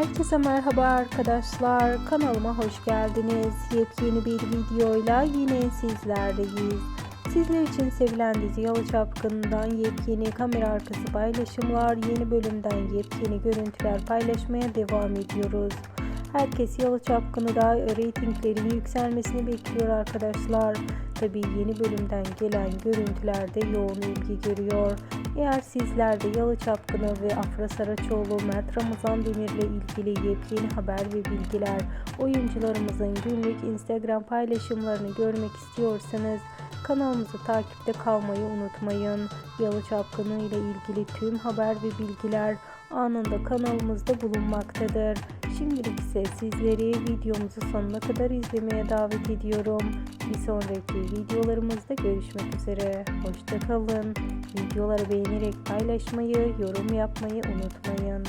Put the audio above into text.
Herkese merhaba arkadaşlar. Kanalıma hoş geldiniz. Yepyeni bir videoyla yine sizlerleyiz. Sizler için sevilen dizi Yalı Çapkın'dan yepyeni kamera arkası paylaşımlar, yeni bölümden yepyeni görüntüler paylaşmaya devam ediyoruz. Herkes Yalı Çapkın'ı da reytinglerin yükselmesini bekliyor arkadaşlar. Tabii yeni bölümden gelen görüntülerde yoğun ilgi görüyor. Eğer sizler de Yalı Çapkını ve Afra Saraçoğlu, Mert Ramazan Demir'le ilgili yepyeni haber ve bilgiler, oyuncularımızın günlük Instagram paylaşımlarını görmek istiyorsanız kanalımızı takipte kalmayı unutmayın. Yalı Çapkını ile ilgili tüm haber ve bilgiler anında kanalımızda bulunmaktadır. Şimdilik ise sizleri videomuzu sonuna kadar izlemeye davet ediyorum. Bir sonraki videolarımızda görüşmek üzere. Hoşçakalın. Videoları beğenerek paylaşmayı, yorum yapmayı unutmayın.